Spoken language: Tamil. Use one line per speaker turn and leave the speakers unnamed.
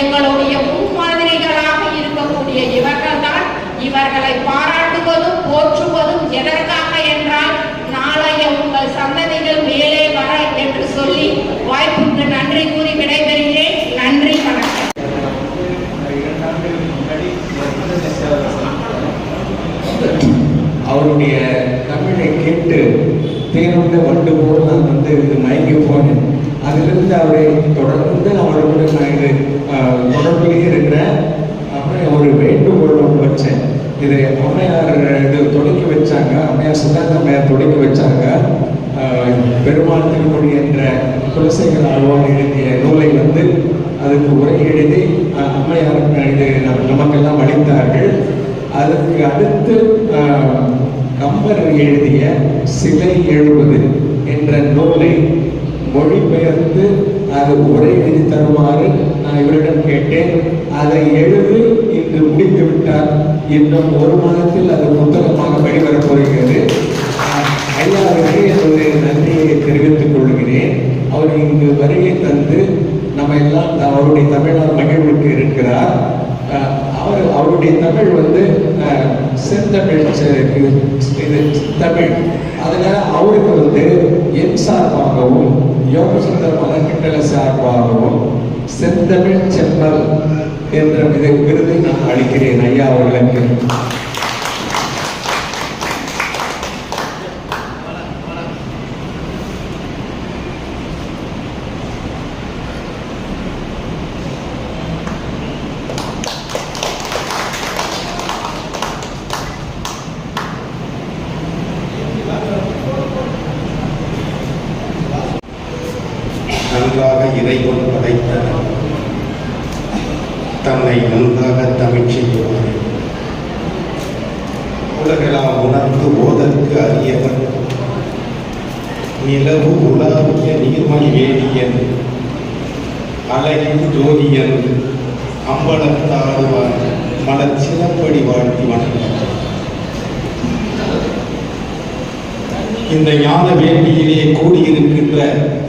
எங்களுடைய முன்மாதிரிகளாக இருக்கக்கூடிய இவர்கள் தான் இவர்களை பாராட்டுவதும் போற்றுவதும் எதற்காக என்றால் நாளைய உங்கள் சந்ததிகள் மேலே வர என்று சொல்லி வாய்ப்புக்கு நன்றி கூறி விடைபெறுகிறேன். நன்றி வணக்கம்.
அவருடைய தமிழை கேட்டு தேர்ந்த வண்டு போல் நான் வந்து மயங்கி போனேன். அதிலிருந்து அவரை தொடர்ந்து அவரோட நான் இது தொடர்பிலேயே இருக்கிறேன். அப்புறம் ஒரு வேண்டுகோள் ஒன்று வச்சேன். இது அம்மையார் இது தொடக்கி வச்சாங்க. அம்மையார் சுதாந்த அம்மையார் தொடக்கி வச்சாங்க. பெருமாள் திருமொழி என்ற குலசேகர ஆழ்வார் எழுதிய நூலை வந்து அதுக்கு உரை எழுதி அம்மையாருக்கு அம்மையார் இது நம்- நமக்கெல்லாம் அளித்தார்கள். அதுக்கு அடுத்து கம்பர் எழுதிய சிலை எழுபது. மொழிபெயர்த்து அது உரை எழுதி தருமாறு நான் இவரிடம் கேட்டேன். அதை எழுதி இன்று முடித்து விட்டார் இன்னும் ஒரு மாதத்தில் அது புத்தகமாக வெளிவரப் போகிறது. ஐயாவுக்கு என்னுடைய நன்றியை தெரிவித்துக் கொள்கிறேன். அவர் இங்கு வருகை தந்து நம்ம எல்லாம் அவருடைய தமிழால் மகிழ்வுக்கு இருக்கிறார். அவர் அவருடைய தமிழ் வந்து செந்தமிழ் இது தமிழ். அதனால அவருக்கு வந்து என் சார்பாகவும் யோகசுந்தர மலக்கிண்டல சார்பாகவும் செந்தமிழ் செம்மல் என்ற விருதை நான் அளிக்கிறேன். ஐயா அவர்களுக்கு.
நன்றாக இறைவன் படைத்தனர் தன்னை நன்றாக தமிழ் உலகெல்லாம் உணர்ந்து ஓதற்கு அறியவன். நிலவு உலாவிய நீர்மணி வேதியன். அழகின் ஜோதியன். அம்பலத்தாடுவார் மலர் சிலப்படி வாழ்த்தி வணங்குகிறார் இந்த ஞான வேண்டியிலே கூடியிருக்கின்ற